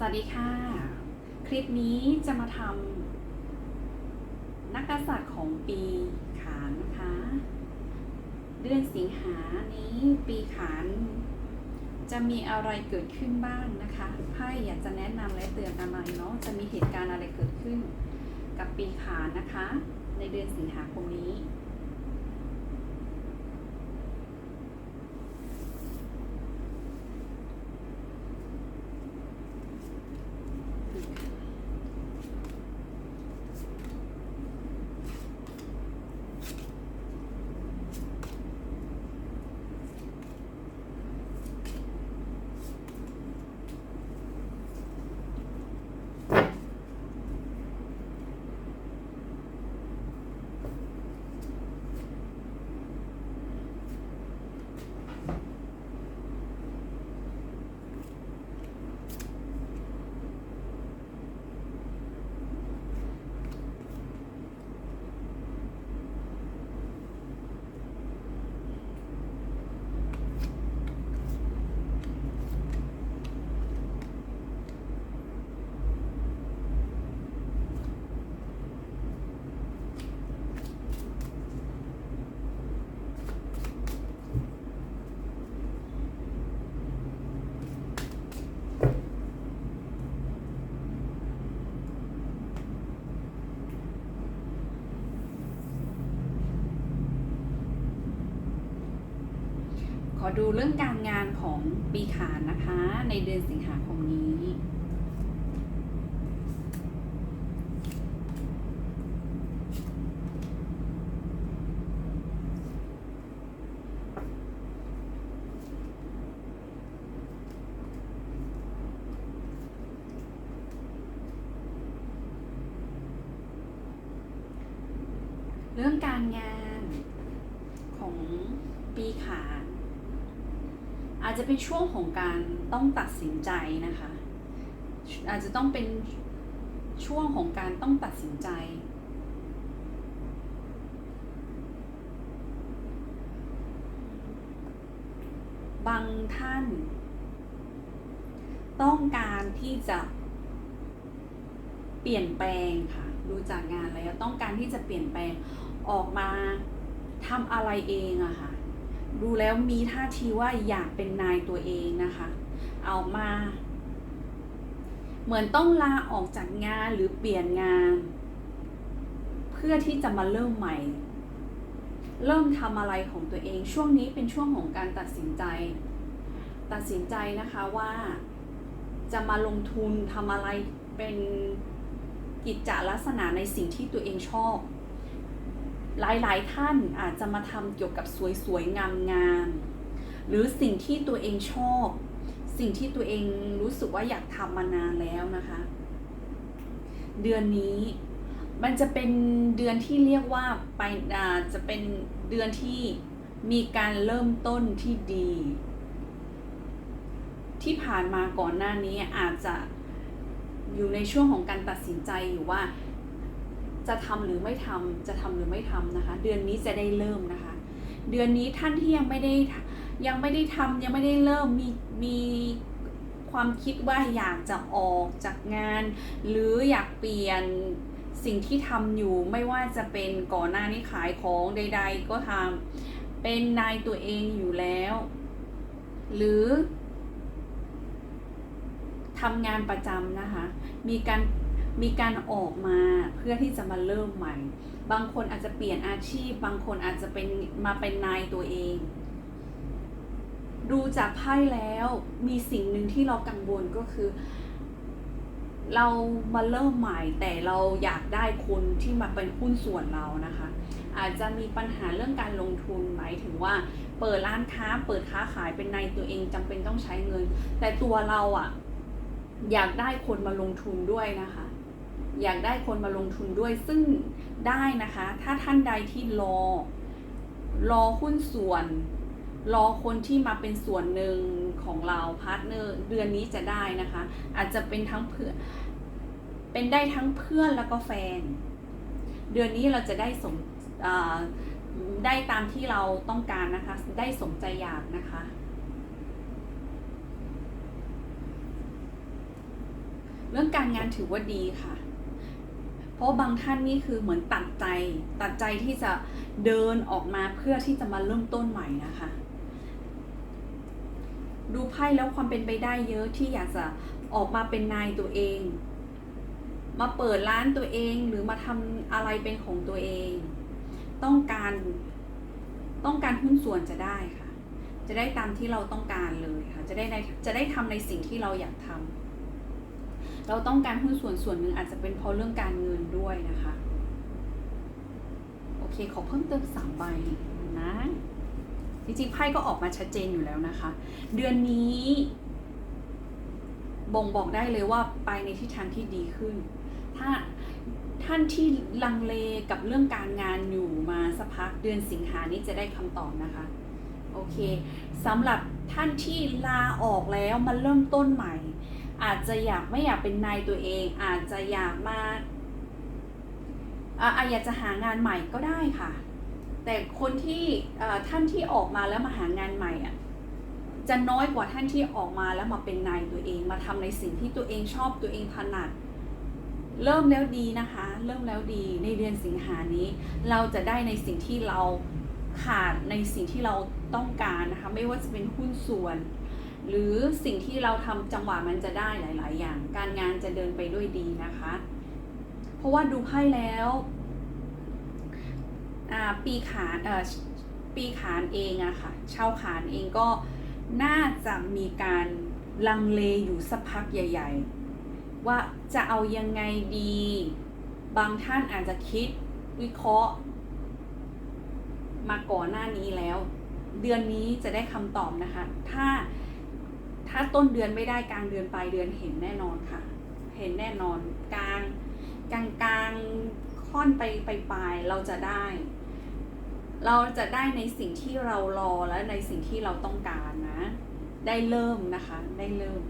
สวัสดีค่ะ คลิปนี้จะมาทำนักกษัตริย์ของปีขานนะคะ เดือนสิงหานี้ปีขาน จะมีอะไรเกิดขึ้นบ้างนะคะไพ่อยากจะแนะนำและเตือนอะไรเนาะจะมีเหตุการณ์อะไรเกิดขึ้น กับปีขานนะคะ ในเดือนสิงหาคมนี้ ขอดูเรื่องการงานของปีขานนะคะ ในเดือนสิงหาคมนี้ เรื่องการงานของปีขาน อาจจะเป็นช่วงของการต้องตัดสินใจนะคะ อาจจะต้องเป็นช่วงของการต้องตัดสินใจ บางท่าน ต้องการที่จะเปลี่ยนแปลงค่ะ ดูจากงานแล้วต้องการที่จะเปลี่ยนแปลงออกมาทำอะไรเองอะค่ะ ดูแล้วมีท่าทีว่าอยากเป็นนายตัวเองนะคะ เอามา เหมือนต้องลาออกจากงานหรือเปลี่ยนงาน เพื่อที่จะมาเริ่มใหม่ เริ่มทำอะไรของตัวเอง ช่วงนี้เป็นช่วงของการตัดสินใจ ตัดสินใจนะคะว่าจะมาลงทุนทำอะไรเป็นกิจจลักษณะในสิ่งที่ตัวเองชอบ หลายๆ ท่านอาจจะมาทำเกี่ยวกับสวยๆ งามๆ หรือสิ่งที่ตัวเองชอบ สิ่งที่ตัวเองรู้สึกว่าอยากทำมานานแล้วนะคะ เดือนนี้มันจะเป็นเดือนที่เรียกว่าไปาจะเป็นเดือนที่มีการเริ่มต้นที่ดี ที่ผ่านมาก่อนหน้านี้อาจจะอยู่ในช่วงของการตัดสินใจอยู่ว่า จะทำหรือไม่ทำจะทำหรือไม่ทำนะคะ เดือนนี้จะได้เริ่มนะคะ เดือนนี้ท่านที่ยังไม่ได้ยังไม่ได้ทำยังไม่ได้เริ่มมีมีความคิดว่าอยากจะออกจากงาน หรืออยากเปลี่ยนสิ่งที่ทำอยู่ไม่ว่าจะเป็นก่อนหน้านี้ขายของใด ๆ ก็ทำเป็นนายตัวเองอยู่แล้ว หรือทำงานประจำนะคะ มีการ มีการออกมาเพื่อที่จะมาเริ่มใหม่ บางคนอาจจะเปลี่ยนอาชีพ บางคนอาจจะเป็นมาเป็นนายตัวเอง ดูจากไพ่แล้วมีสิ่งหนึ่งที่เรากังวลก็คือ เรามาเริ่มใหม่ แต่เราอยากได้คนที่มาเป็นหุ้นส่วนเรานะคะ อาจจะมีปัญหาเรื่องการลงทุนหมายถึงว่า เปิดร้านค้า เปิดค้าขายเป็นนายตัวเองจำเป็นต้องใช้เงิน แต่ตัวเราอะ่ะอยากได้คนมาลงทุนด้วยนะคะ อยากได้คนมาลงทุนด้วยซึ่งได้นะคะ ถ้าท่านใดที่รอ รอหุ้นส่วน รอคนที่มาเป็นส่วนหนึ่งของเราพาร์ทเนอร์เดือนนี้จะได้นะคะ อาจจะเป็นทั้งเพื่อนเป็นได้ทั้งเพื่อนแล้วก็แฟน เดือนนี้เราจะได้สมได้ตามที่เราต้องการนะคะ ได้สมใจอยากนะคะ เรื่องการงานถือว่าดีค่ะ เพราะบางท่านนี่คือเหมือนตัดใจ ตัดใจที่จะเดินออกมาเพื่อที่จะมาเริ่มต้นใหม่นะคะ ดูไพ่แล้วความเป็นไปได้เยอะที่อยากจะออกมาเป็นนายตัวเอง มาเปิดร้านตัวเองหรือมาทำอะไรเป็นของตัวเอง ต้องการต้องการหุ้นส่วนจะได้ค่ะ จะได้ตามที่เราต้องการเลยค่ะ จะได้ในจะได้ทำในสิ่งที่เราอยากทำ เราต้องการหุ้นส่วนส่วนหนึ่งอาจจะเป็นเพราะเรื่องการเงินด้วยนะคะ โอเค ขอเพิ่มเติมสามใบนะ จริงๆไพ่ก็ออกมาชัดเจนอยู่แล้วนะคะ เดือนนี้บ่งบอกได้เลยว่าไปในทิศทางที่ดีขึ้น ถ้าท่านที่ลังเลกับเรื่องการงานอยู่มาสักพักเดือนสิงหานี้จะได้คำตอบนะคะ โอเคสำหรับท่านที่ลาออกแล้วมาเริ่มต้นใหม่ อาจจะอยากไม่อยากเป็นนายตัวเอง อาจจะอยากมาอาอยากจะหางานใหม่ก็ได้ค่ะ แต่คนที่ท่านที่ออกมาแล้วมาหางานใหม่อะจะน้อยกว่าท่านที่ออกมาแล้วมาเป็นนายตัวเองมาทำในสิ่งที่ตัวเองชอบตัวเองถนัด เริ่มแล้วดีนะคะ เริ่มแล้วดีในเดือนสิงหานี้ เราจะได้ในสิ่งที่เราขาดในสิ่งที่เราต้องการนะคะ ไม่ว่าจะเป็นหุ้นส่วน หรือสิ่งที่เราทำจังหวะมันจะได้หลาย ๆ อย่าง การงานจะเดินไปด้วยดีนะคะ เพราะว่าดูไพ่แล้วปีขานเออปีขานเองอะค่ะชาวขานเองก็น่าจะมีการลังเลอยู่สักพักใหญ่ ๆ ว่าจะเอายังไงดี บางท่านอาจจะคิดวิเคราะห์ มาก่อนหน้านี้แล้ว เดือนนี้จะได้คำตอบนะคะ ถ้า ถ้าต้นเดือนไม่ได้กลางเดือนปลายเดือนเห็นแน่นอนค่ะ เห็นแน่นอนกลางกลางกลางค่อนไปไปปลายเราจะได้ เราจะได้ในสิ่งที่เรารอและในสิ่งที่เราต้องการนะ ได้เริ่มนะคะได้เริ่ม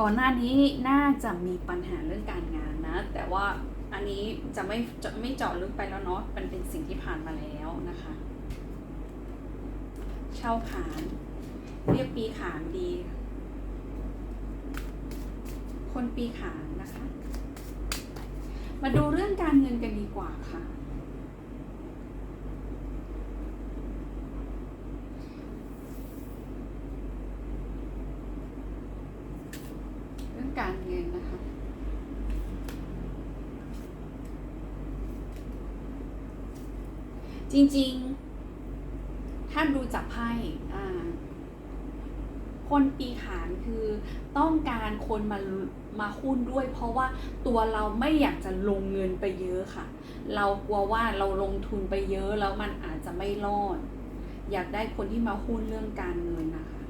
ก่อนหน้านี้น่าจะมีปัญหาเรื่องการงานนะ แต่ว่าอันนี้จะไม่จะไม่เจาะลึกไปแล้วเนาะมันเป็นสิ่งที่ผ่านมาแล้วนะคะ ช่าขาน เรียกปีขานดี คนปีขานนะคะ มาดูเรื่องการเงินกันดีกว่าค่ะ เรื่องการเงินนะคะจริงๆาดูจากไพ่คนปีขานคือต้องการคนมามาหุ้นด้วย เพราะว่าตัวเราไม่อยากจะลงเงินไปเยอะค่ะ เรากลัวว่าเราลงทุนไปเยอะแล้วมันอาจจะไม่รอด อยากได้คนที่มาหุ้นเรื่องการเงินนะคะ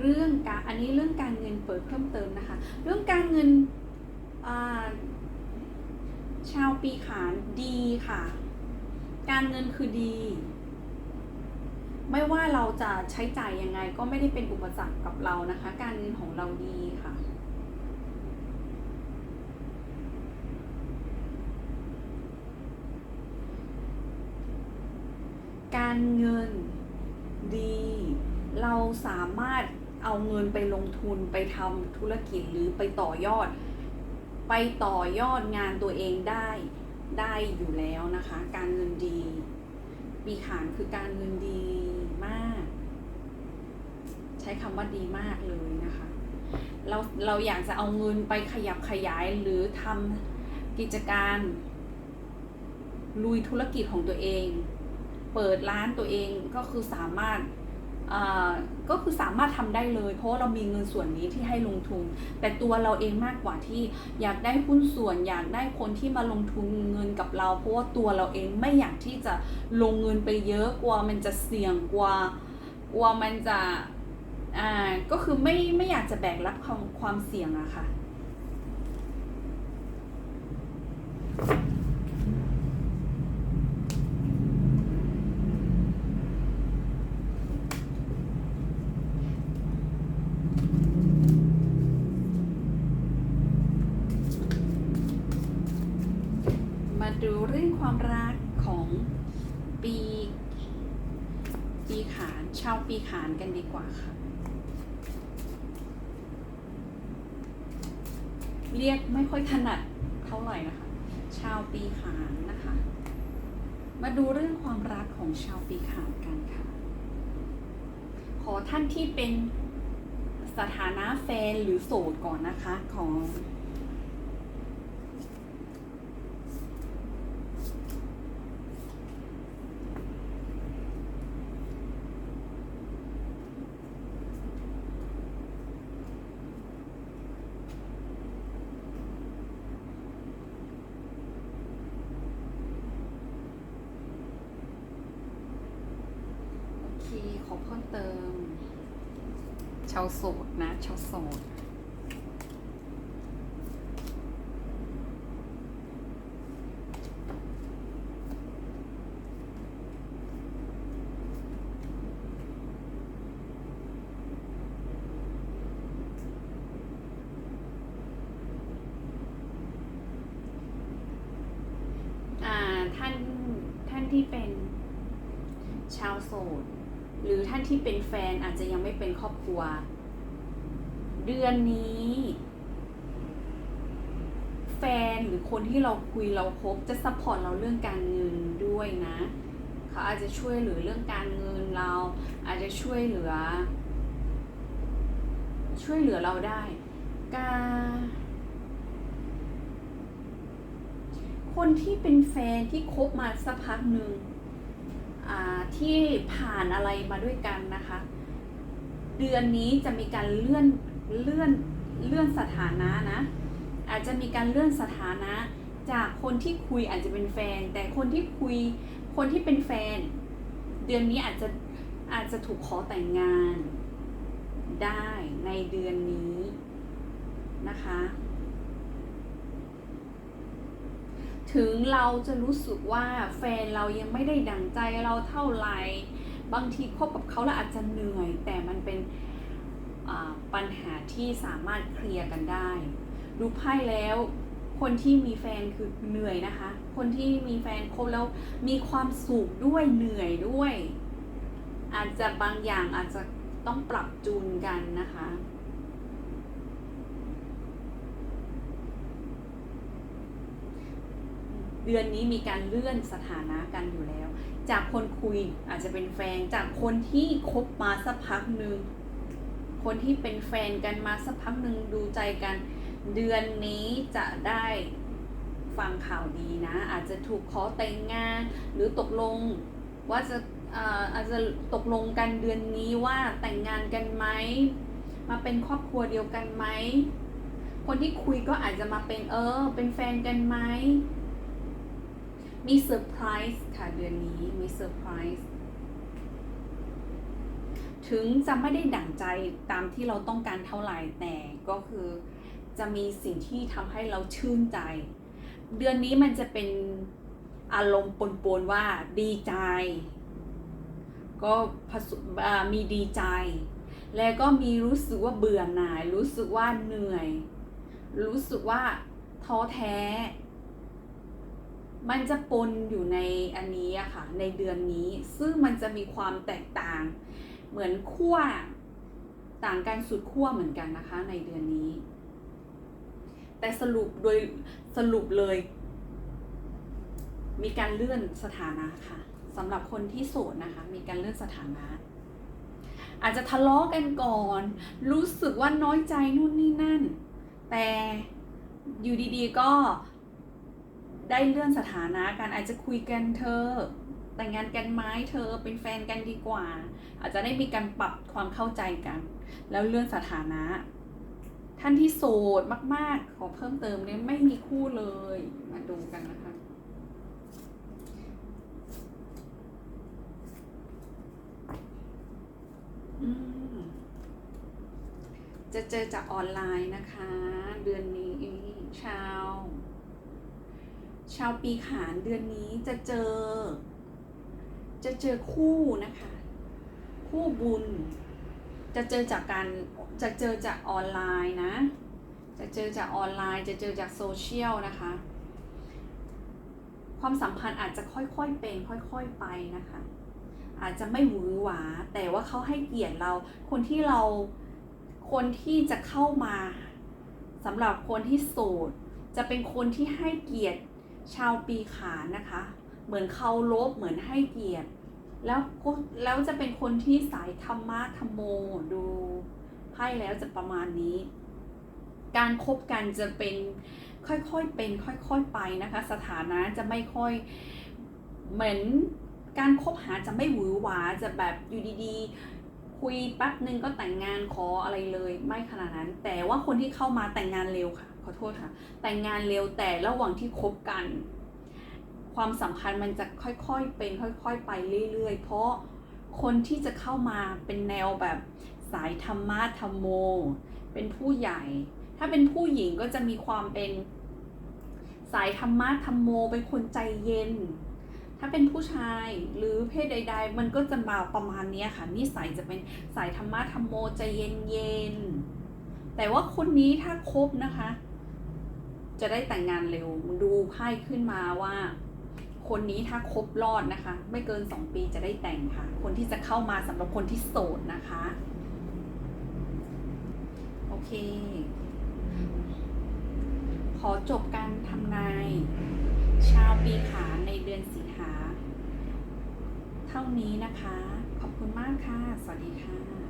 เรื่องการอันนี้เรื่องการเงินเปิดเพิ่มเติมนะคะ เรื่องการเงินชาวปีขานดีค่ะ การเงินคือดี ไม่ว่าเราจะใช้จ่ายยังไงก็ไม่ได้เป็นอุปสรรคกับเรานะคะ การเงินของเราดีค่ะการเงินดี เราสามารถเอาเงินไปลงทุนไปทำธุรกิจหรือไปต่อยอด ไปต่อยอดงานตัวเองได้ ได้อยู่แล้วนะคะ การเงินดี ปีขานคือการเงินดีมาก ใช้คำว่าดีมากเลยนะคะ เราเราอยากจะเอาเงินไปขยับขยายหรือทำกิจการ ลุยธุรกิจของตัวเอง เปิดร้านตัวเองก็คือสามารถ ก็คือสามารถทำได้เลย เพราะเรามีเงินส่วนนี้ที่ให้ลงทุน แต่ตัวเราเองมากกว่าที่อยากได้หุ้นส่วนอยากได้คนที่มาลงทุนเงินกับเรา เพราะว่าตัวเราเองไม่อยากที่จะลงเงินไปเยอะกลัวมันจะเสี่ยงกลัวกลัวมันจะอ่าก็คือไม่ไม่อยากจะแบกรับความความเสี่ยงอะค่ะ มา ดูเรื่องความรักของปีปีขานชาวปีขานกันดีกว่าค่ะ เรียกไม่ค่อยถนัดเท่าไหร่นะคะ ชาวปีขานนะคะ มาดูเรื่องความรักของชาวปีขานกันค่ะ ขอท่านที่เป็นสถานะแฟนหรือโสดก่อนนะคะของ โอเค ขอเพิ่มเติม ชาวโสดนะ ชาวโสด อ่า ท่าน ท่านที่เป็นชาวโสด หรือ ที่เป็นแฟนอาจจะยังไม่เป็นครอบครัว เดือนนี้ แฟนหรือคนที่เราคุยเราคบจะซัพพอร์ตเราเรื่องการเงินด้วยนะเขาอาจจะช่วยเหลือเรื่องการเงินเรา อาจจะช่วยเหลือ ช่วยเหลือเราได้การคนที่เป็นแฟนที่คบมาสักพักหนึ่ง ที่ผ่านอะไรมาด้วยกันนะคะ เดือนนี้จะมีการเลื่อนเลื่อนเลื่อนสถานะนะ อาจจะมีการเลื่อนสถานะ จากคนที่คุยอาจจะเป็นแฟน แต่คนที่คุยคนที่เป็นแฟน เดือนนี้อาจจะอาจจะถูกขอแต่งงานได้ในเดือนนี้นะคะ ถึงเราจะรู้สึกว่าแฟนเรายังไม่ได้ดั่งใจเราเท่าไหร่ บางทีคบกับเขาแล้วอาจจะเหนื่อย แต่มันเป็นปัญหาที่สามารถเคลียร์กันได้ ดูไพ่แล้ว คนที่มีแฟนคือเหนื่อยนะคะ คนที่มีแฟนคบแล้วมีความสุขด้วยเหนื่อยด้วย อาจจะบางอย่างอาจจะต้องปรับจูนกันนะคะ เดือนนี้มีการเลื่อนสถานะกันอยู่แล้ว จากคนคุยอาจจะเป็นแฟน จากคนที่คบมาสักพักหนึ่งคนที่เป็นแฟนกันมาสักพักหนึ่งดูใจกัน เดือนนี้จะได้ฟังข่าวดีนะ อาจจะถูกขอแต่งงาน หรือตกลงว่าจะอาจจะตกลงกันเดือนนี้ว่าแต่งงานกันไหมมาเป็นครอบครัวเดียวกันไหมคนที่คุยก็อาจจะมาเป็นเออ เป็นแฟนกันไหม มีเซอร์ไพรส์ค่ะเดือนนี้มีเซอร์ไพรส์ถึงจะไม่ได้ดั่งใจตามที่เราต้องการเท่าไหร่แต่ก็คือจะมีสิ่งที่ทำให้เราชื่นใจ เดือนนี้มันจะเป็นอารมณ์ปนๆว่าดีใจ ก็ผสมมีดีใจ แล้วก็มีรู้สึกว่าเบื่อหน่าย รู้สึกว่าเหนื่อย รู้สึกว่าท้อแท้ มันจะปนอยู่ในอันนี้อะค่ะ ในเดือนนี้ ซึ่งมันจะมีความแตกต่าง เหมือนขั้วต่างกันสุดขั้วเหมือนกันนะคะ ในเดือนนี้ แต่สรุปโดยสรุปเลย มีการเลื่อนสถานะค่ะสำหรับคนที่โสดนะคะ มีการเลื่อนสถานะ อาจจะทะเลาะกันก่อน รู้สึกว่าน้อยใจนู่นนี่นั่น แต่อยู่ดีๆก็ ได้เลื่อนสถานะกันอาจจะคุยกันเธอ แต่งงานกันไหมเธอเป็นแฟนกันดีกว่า อาจจะได้มีการปรับความเข้าใจกัน แล้วเลื่อนสถานะ ท่านที่โสดมาก ๆ ขอเพิ่มเติมเนี่ยไม่มีคู่เลยมาดูกันนะคะจะเจอจากออนไลน์นะคะ เดือนนี้ชาว ชาวปีขานเดือนนี้จะเจอ จะเจอคู่นะคะ คู่บุญ จะเจอจากการจะเจอจากออนไลน์นะ จะเจอจากออนไลน์ จะเจอจากโซเชียลนะคะ ความสัมพันธ์อาจจะค่อยๆเป็นค่อยๆไปนะคะ อาจจะไม่หวือหวา แต่ว่าเขาให้เกียรติเรา คนที่เราคนที่จะเข้ามาสำหรับคนที่โสดจะเป็นคนที่ให้เกียรติ ชาวปีขานนะคะ เหมือนเคารพเหมือนให้เกียรติ แล้วก็แล้วจะเป็นคนที่สายธรรมะธรรมโมดูไพ่แล้วจะประมาณนี้ การคบกันจะเป็นค่อยๆเป็นค่อยๆไปนะคะ สถานะจะไม่ค่อยเหมือนการคบหาจะไม่หวือหวาจะแบบอยู่ดีๆ คุยแป๊บนึงก็แต่งงานขออะไรเลยไม่ขนาดนั้น แต่ว่าคนที่เข้ามาแต่งงานเร็วค่ะ ขอโทษค่ะ แต่งงานเร็วแต่ระหว่างที่คบกัน ความสัมพันธ์มันจะค่อยๆเป็นค่อยๆ ไปเรื่อยๆ เพราะคนที่จะเข้ามาเป็นแนวแบบสายธรรมะธรรมโม เป็นผู้ใหญ่ ถ้าเป็นผู้หญิงก็จะมีความเป็นสายธรรมะธรรมโม เป็นคนใจเย็น ถ้าเป็นผู้ชายหรือเพศใด ๆ มันก็จะมาประมาณนี้ค่ะนิสัยจะเป็นสายธรรมะธรรมโมใจเย็นๆแต่ว่าคนนี้ถ้าคบนะคะ จะได้แต่งงานเร็วดูไพ่ขึ้นมาว่า คนนี้ถ้าครบรอดนะคะ ไม่เกินสองปีจะได้แต่งค่ะ คนที่จะเข้ามาสำหรับคนที่โสดนะคะโอเค ขอจบการทำนาย ชาวปีขาในเดือนสิงหา เท่านี้นะคะ ขอบคุณมากค่ะ สวัสดีค่ะ